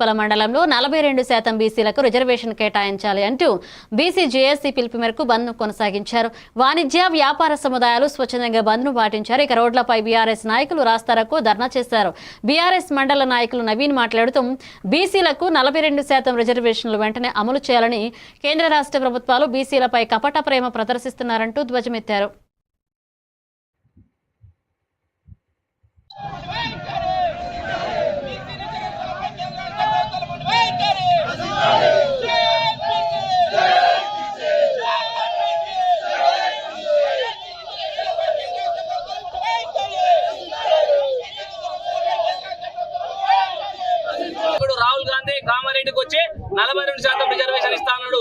ఉప్పల మండలంలో నలభై రెండు శాతం బీసీలకు రిజర్వేషన్ కేటాయించాలి అంటూ బీసీ జేఏసీ పిలుపు మేరకు బంద్ను కొనసాగించారు. వాణిజ్య వ్యాపార సముదాయాలు స్వచ్ఛందంగా బంద్ను పాటించారు. ఇక రోడ్లపై బీఆర్ఎస్ నాయకులు రాస్తారకు ధర్నా చేశారు. బీఆర్ఎస్ మండల నాయకులు నవీన్ మాట్లాడుతూ బీసీలకు నలభై రెండు శాతం రిజర్వేషన్లు వెంటనే అమలు చేయాలని కేంద్ర రాష్ట్ర ప్రభుత్వాలు బీసీలపై కపట ప్రేమ ప్రదర్శిస్తున్నారంటూ ధ్వజమెత్తారు. గాంధీ కామారెడ్డికి వచ్చి నలభై రెండు శాతం రిజర్వేషన్ ఇస్తాడు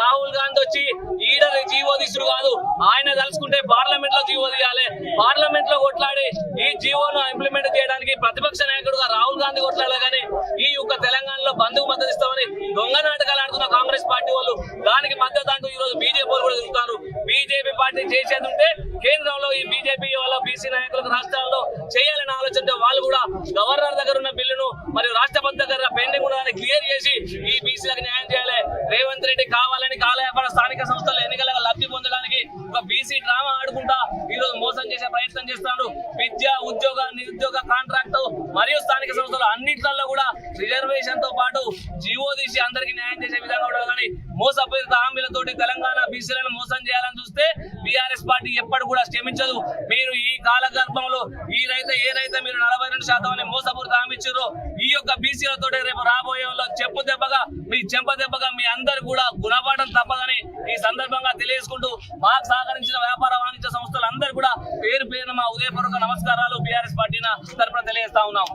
రాహుల్ గాంధీ వచ్చి ఈడ జీవో తీసుడు కాదు. ఆయన తలుచుకుంటే పార్లమెంట్లో జీవో తీయాలి. పార్లమెంట్లో కొట్లాడి ఈ జీవోను ఇంప్లిమెంట్ చేయడానికి ప్రతిపక్ష నాయకుడుగా రాహుల్ గాంధీ కొట్లాడాలి కానీ ఈ యొక్క తెలంగాణలో బంధుకు మద్దతు ఇస్తామని దొంగ నాటకాలు ఆడుతున్న కాంగ్రెస్ పార్టీ వాళ్ళు దానికి మద్దతు అంటూ ఈ రోజు బీజేపీ వాళ్ళు కూడా తిరుగుతారు. బీజేపీ పార్టీ చేసేది ఉంటే కేంద్రంలో ఈ బీజేపీ వాళ్ళ బీసీ నాయకులకు రాష్ట్రాల్లో చేయాలని ఆలోచనతో వాళ్ళు కూడా గవర్నర్ దగ్గర ఉన్న బిల్లును మరియు రాష్ట్రపతి విషయాన్ని క్లియర్ చేసి ఈ బీసీలకు న్యాయం చేయాలి. రేవంత్ రెడ్డి కావాలని కాలయాపన స్థానిక సంస్థల ఎన్నికల లబ్ధి పొందడానికి ఒక బీసీ డ్రామా ఆడుకుంటా ఈ రోజు మోసం చేసే ప్రయత్నం చేస్తాడు నిరుద్యోగ కాంట్రాక్ట్ మరియు స్థానిక సంస్థలు అన్నింటిలో కూడా రిజర్వేషన్తో పాటు జీవో తీసి అందరికి న్యాయం చేసే విధంగా ఉండదు. కానీ మోసపూరిత హామీలతోటి తెలంగాణ బీసీలను మోసం చేయాలని చూస్తే బీఆర్ఎస్ పార్టీ ఎప్పటి కూడా క్షమించదు. మీరు ఈ కాలగర్భంలో ఈ రైతే ఏ రైతే మీరు నలభై రెండు శాతం అని మోసపూరిత హామీ ఇచ్చారో ఈ యొక్క బీసీలతో రేపు రాబోయే చెప్పు దెబ్బగా మీ చెంప దెబ్బగా మీ అందరు కూడా గుణపాఠం తప్పదని ఈ సందర్భంగా తెలియజేసుకుంటూ మాకు సహకరించిన కూడా పేరు పేరున మా ఉదయపూర్వక నమస్కారాలు బీఆర్ఎస్ పార్టీ తరఫున తెలియజేస్తా ఉన్నాం.